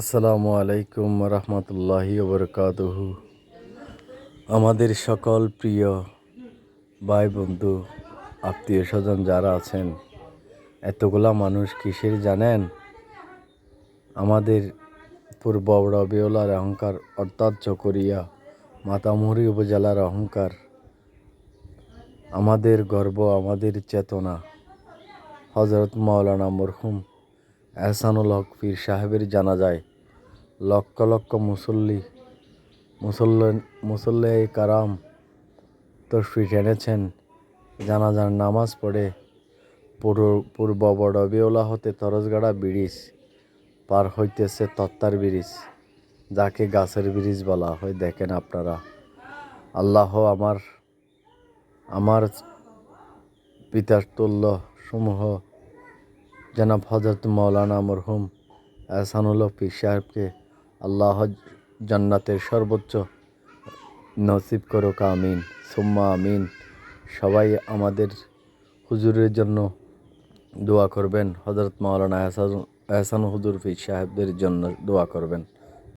আসসালামু আলাইকুম রহমতুল্লাহি বরকাতহু। আমাদের সকল প্রিয় ভাই বন্ধু, আত্মীয় স্বজন যারা আছেন, এতগুলা মানুষ কিসের জানেন? আমাদের পূর্ব রবিউলার অহংকার অর্থাৎ চকরিয়া মাতামুহুরি উপজেলার অহংকার, আমাদের গর্ব, আমাদের চেতনা হজরত মাওলানা মরহুম এহসানুল হক পীর সাহেবের জানা যায় লক্ষ লক্ষ মুসল্লি, মুসল্ল মুসল্লে কারাম তশফি টেনেছেন জানাজার নামাজ পড়ে পুরো পূর্ব বড় বিওলা হতে তরসগাড়া ব্রিজ পার হইতেছে তত্তার ব্রিজ, যাকে গাছের ব্রিজ বলা হয়। দেখেন আপনারা, আল্লাহ আমার আমার পিতার তুল্য সমূহ জনাব হজরত মৌলানা মরহুম এহসানুল পীর সাহেবকে আল্লাহ জান্নাতের সর্বোচ্চ নসিব করুক, আমিন। সুম্মা আমিন। সবাই আমাদের হুজুরের জন্য দোয়া করবেন। হজরত মৌলানা এহসান এহসান হুজুর পীর সাহেবদের জন্য দোয়া করবেন।